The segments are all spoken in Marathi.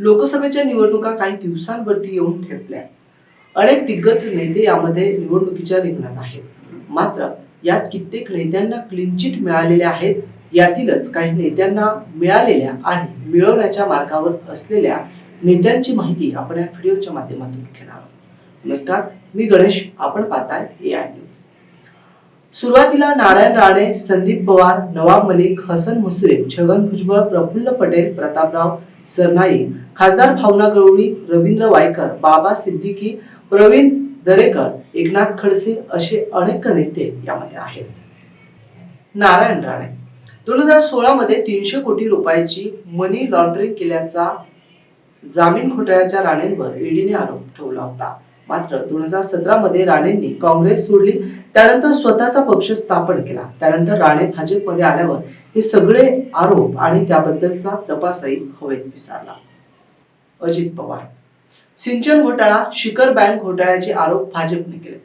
लोकसभेच्या निवडणुका काही दिवसांवरती येऊन ठेपल्या. अनेक दिग्गज नेते यामध्ये निवडणुकीच्या रिंगणात आहेत. मात्र यात कित्येक नेत्यांना क्लीन चिट मिळालेल्या आहेत. यातीलच काही नेत्यांना मिळालेल्या आणि मिळवण्याच्या मार्गावर असलेल्या नेत्यांची माहिती आपण या व्हिडिओच्या माध्यमातून घेणार आहोत. नमस्कार मी गणेश आपण पाहताय ए आय न्यूज सुरुवातीला नारायण राणे संदीप पवार नवाब मलिक हसन मुश्रीफ छगन भुजबळ प्रफुल्ल पटेल प्रतापराव सरनाईक खासदार भावना गवळी रवींद्र वायकर बाबा सिद्दीकी प्रवीण दरेकर एकनाथ खडसे असे अनेक नेते यामध्ये आहेत. नारायण राणे. दोन हजार सोळा मध्ये तीनशे कोटी रुपयाची मनी लॉन्ड्रिंग केल्याचा जामीन घोटाळ्याच्या राणेंवर ईडीने आरोप ठेवला होता. मात्र दोन हजार सतरा मध्ये राणेंनी काँग्रेस सोडली. त्यानंतर स्वतःचा पक्ष स्थापन केला. त्यानंतर राणे भाजपमध्ये आल्यावर हे सगळे आरोप आणि त्याबद्दलचा तपासही हवेत विसरला. अजित पवार. सिंचन घोटाळा शिखर बँक घोटाळ्याचे आरोप भाजपने केले.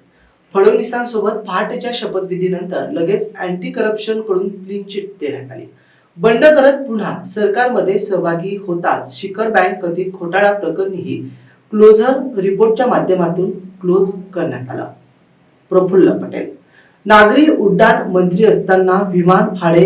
फडणवीसांसोबत पहाटेच्या शपथविधीनंतर लगेच अँटी करप्शनकडून क्लीन चिट देण्यात आली. बंड करत पुन्हा सरकारमध्ये सहभागी होताच शिखर बँक कथित घोटाळा प्रकरणीही क्लोजर रिपोर्टच्या माध्यमातून क्लोज करण्यात आला. प्रफुल्ल पटेल. नागरी उड्डाण मंत्री असताना विमान भाडे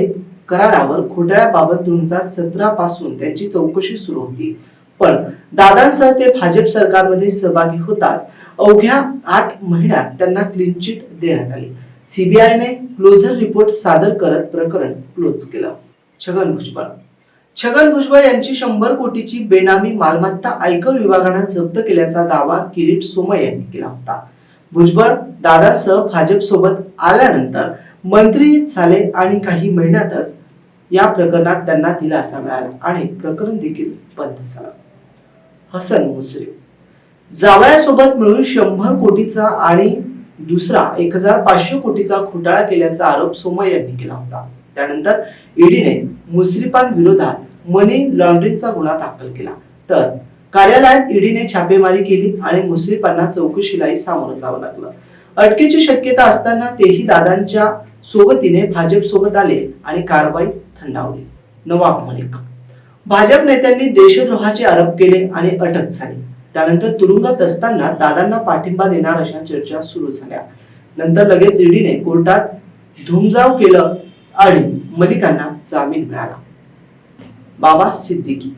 करारावर घोटाळ्याबाबत दोन हजार सतरा पासून त्यांची चौकशी सुरू होती. पण दादांसह ते भाजप सरकारमध्ये सहभागी होताच अवघ्या आठ महिन्यात त्यांना क्लीन चिट देण्यात आली. सीबीआयने क्लोजर रिपोर्ट सादर करत प्रकरण क्लोज केलं. छगन भुजबळ. छगन भुजबळ यांची शंभर कोटीची बेनामी मालमत्ता आयकर विभागानं जप्त केल्याचा दावा किरीट सोमय यांनी केला होता. भुजबळ दादासह भाजप सोबत आल्यानंतर मंत्री झाले आणि काही महिन्यातच या प्रकरणात त्यांना दिलासा मिळाला आणि प्रकरण देखील बंद झालं. हसन मुश्रीफ जावयासोबत मिळून शंभर कोटीचा आणि दुसरा एक हजार पाचशे कोटीचा घोटाळा केल्याचा आरोप सोमय यांनी केला होता. त्यानंतर ईडीने विरोधात मनी लॉन्ड्रिंगचा गुन्हा दाखल केला. तर कार्यालयात ईडीने छापेमारी केली आणि मुस्लिपांना चौकशीलाही सामोरं जावं लागलं. अटकेची शक्यता असताना तेही दादांच्या सोबतीने भाजप सोबत आले आणि कारवाई थंडावली. नवाब मलिक. भाजप नेत्यांनी देशद्रोहाचे आरोप केले आणि अटक झाली. त्यानंतर तुरुंगात असताना दादांना पाठिंबा देणार अशा चर्चा सुरू झाल्या. नंतर लगेच ईडीने कोर्टात धुमजाव केलं आणि मलिकांना जामीन मिळाला. बाबा सिद्दीकी.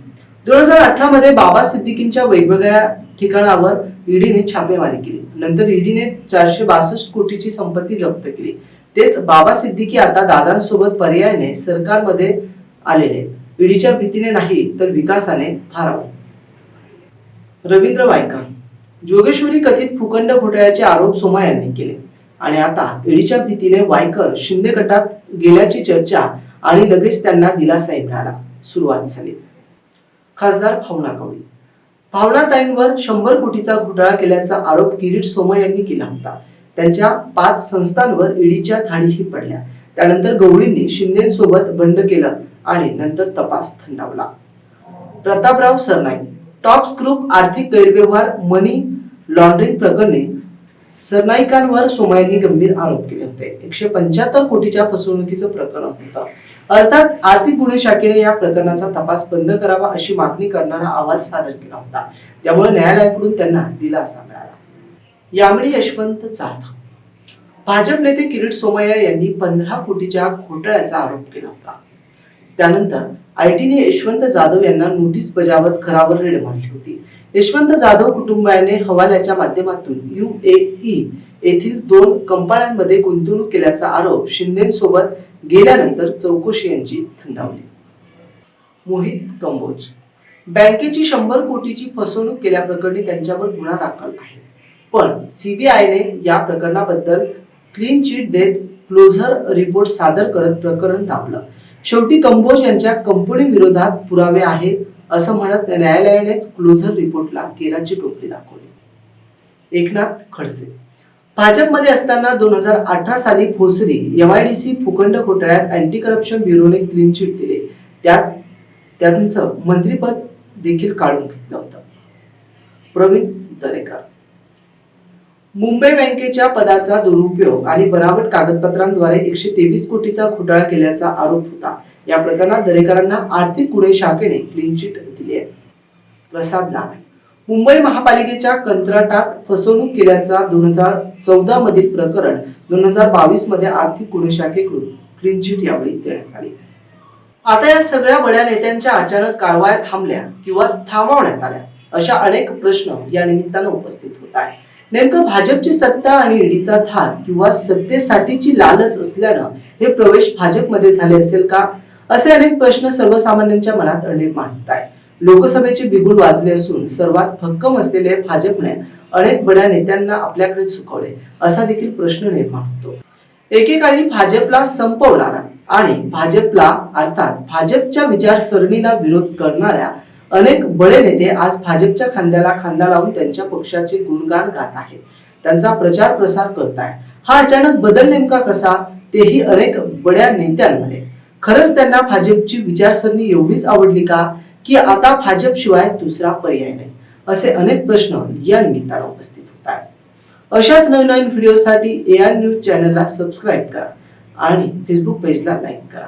दोन हजार अठरा मध्ये बाबा सिद्दीकींच्या वेगवेगळ्या ठिकाणावर ईडीने छापेमारी केली. नंतर ईडीने चारशे बासष्ट कोटीची संपत्ती जप्त केली. तेच बाबा सिद्दीकी आता दादांसोबत पर्यायाने सरकारमध्ये आलेले. ईडीच्या भीतीने नाही तर विकासाने फारावे रवींद्र वायकर. जोगेश्वरी कथित भूखंड घोटाळ्याचे आरोप सोमा यांनी केले. आणि आता ईडीच्या भीतीने वायकर शिंदे गटात गेल्याची चर्चा आणि लगेच त्यांना दिलासाही मिळाला. सुरुवात झाली. खासदार भावना गवळी भावनाताईंवर शंभर कोटीचा घोटाळा केल्याचा आरोप किरीट सोमा यांनी केला होता. त्यांच्या पाच संस्थांवर ईडीच्या धाडीही पडल्या. त्यानंतर गवळींनी शिंदेसोबत बंड केलं आणि नंतर तपास थंडावला. प्रतापराव सरनाईक. टॉप्स ग्रुप आर्थिक गैरव्यवहार मनी लॉन्ड्रिंग प्रकरणी सरनाईकांवर सोमायांनी गंभीर आरोप केले होते. एकशे पंच्याहत्तर कोटीच्या फसवणुकीचं प्रकरण होतं. अर्थात आर्थिक गुन्हे शाखेने या प्रकरणाचा तपास बंद करावा अशी मागणी करणारा अहवाल सादर केला होता. त्यामुळे न्यायालयाकडून त्यांना दिलासा मिळाला. यामुळे यशवंत जाधव भाजप नेते किरीट सोमय्या यांनी पंधरा कोटीच्या घोटाळ्याचा आरोप केला होता. त्यानंतर आयटीने यशवंत जाधव यांना नोटीस बजावत घरावर रेड मारली होती. यशवंत जाधव कुटुंबाने हवाल्याच्या माध्यमातून युएई येथील दोन कंपन्यांमध्ये गुंतवणूक केल्याचा आरोप शिंदेसोबत गेल्यानंतर चौकशी यांची थंडावली. मोहित कंबोज. बँकेची शंभर कोटीची फसवणूक केल्याप्रकरणी त्यांच्यावर गुन्हा दाखल आहे. पण सीबीआयने या प्रकरणाबद्दल क्लीन चिट देत क्लोझर रिपोर्ट सादर करत प्रकरण दाबलं. शेवटी कंबोज यांच्या कंपनी विरोधात पुरावे आहेत असं म्हणत न्यायालयानेच क्लोझर रिपोर्टला केराची टोपली दाखवली. एकनाथ खडसे. भाजपमध्ये असताना दोन हजार अठरा साली भोसरी एमआयडीसी भूखंड घोटाळ्यात अँटी करप्शन ब्युरोने क्लीन चिट दिले. त्यात त्यांचं मंत्रीपद देखील काढून घेतलं होतं. प्रवीण दरेकर. मुंबई बँकेच्या पदाचा दुरुपयोग आणि बनावट कागदपत्रांद्वारे एकशे तेवीस कोटीचा घोटाळा केल्याचा आरोप होता. या प्रकरणात दरेकरांना आर्थिक गुन्हे शाखेने क्लीन चिट दिली आहे प्रसाद लाड मुंबई महापालिकेच्या कंत्राटात फसवणूक केल्याचा दोन हजार चौदा मधील प्रकरण दोन हजार बावीसमध्ये आर्थिक गुन्हे शाखेकडून क्लीन चिट यावेळी देण्यात आली. आता या सगळ्या बड्या नेत्यांच्या अचानक कारवाया थांबल्या किंवा थांबवण्यात आल्या अशा अनेक प्रश्न या निमित्तानं उपस्थित होत आहे नेमकं भाजपची सत्ता आणि ईडीचा थार किंवा सत्तेसाठीची लालच असल्यानं हे प्रवेश भाजपमध्ये झाले असेल का? असे अनेक प्रश्न सर्वसामान्यांच्या मनात निर्माण होत आहे लोकसभेचे बिगुल वाजले असून सर्वात भक्कम असलेले भाजपने अनेक बड्या नेत्यांना आपल्याकडे चुकवले असा देखील प्रश्न निर्माण होतो. एकेकाळी भाजपला संपवणारा आणि भाजपला अर्थात भाजपच्या विचारसरणीला विरोध करणाऱ्या अनेक बडे नेते आज भाजपच्या खांद्याला खांदा लावून त्यांच्या पक्षाचे गुणगान गात आहेत. त्यांचा प्रचार प्रसार करत आहे हा अचानक बदल नेमका कसा? तेही अनेक बड्या नेत्यांमध्ये. खरंच त्यांना भाजपची विचारसरणी एवढीच आवडली का की आता भाजप शिवाय दुसरा पर्याय नाही? असे अनेक प्रश्न या निमित्तानं उपस्थित होत आहेत अशाच नवीन नवीन व्हिडिओसाठी ए आर न्यूज चॅनलला सबस्क्राईब करा आणि फेसबुक पेजला लाईक करा.